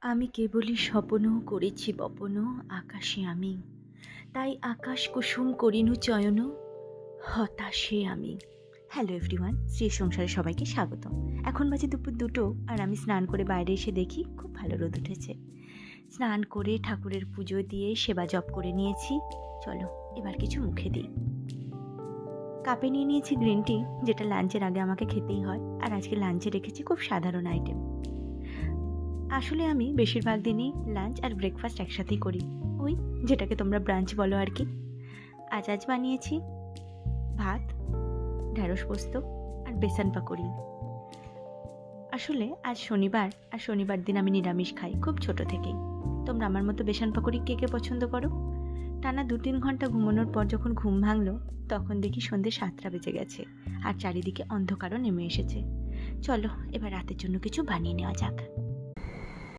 আমি কেবলই স্বপন করেছি বপন আকাশে আমি। তাই আকাশ কুসুম করিনু চয়ন হতাশে আমি। হ্যালো এভরিওয়ান শ্রী সংসারে সবাইকে স্বাগত এখন বাজে দুপুর দুটো আর আমি স্নান করে বাইরে এসে দেখি খুব ভালো রোদ উঠেছে। স্নান করে ঠাকুরের পুজো দিয়ে সেবা জপ করে নিয়েছি। চলো, এবার কিছু মুখে দিই। কাপে নিয়ে নিয়েছি গ্রিন টি যেটা লাঞ্চের আগে আমাকে খেতেই হয়। আর আজকে লাঞ্চে রেখেছি খুব সাধারণ আইটেম আসলে আমি বেশিরভাগ দিনই লাঞ্চ আর ব্রেকফাস্ট একসাথেই করি। ওই যেটাকে তোমরা ব্রাঞ্চ বলো আর কি। আজ আজ বানিয়েছি, ভাত ঢ্যাঁড়স পোস্ত আর বেসন পাকড়ি। আসলে আজ শনিবার আর শনিবার দিন আমি নিরামিষ খাই, খুব ছোট থেকেই। তোমরা আমার মতো বেসন পাকড়ি কে কে পছন্দ করো? টানা দু তিন ঘণ্টা ঘুমানোর পর যখন ঘুম ভাঙলো, তখন দেখি সন্ধে সাতটা বেজে গেছে আর চারিদিকে অন্ধকারও নেমে এসেছে। চলো, এবার রাতের জন্য কিছু বানিয়ে নেওয়া যাক।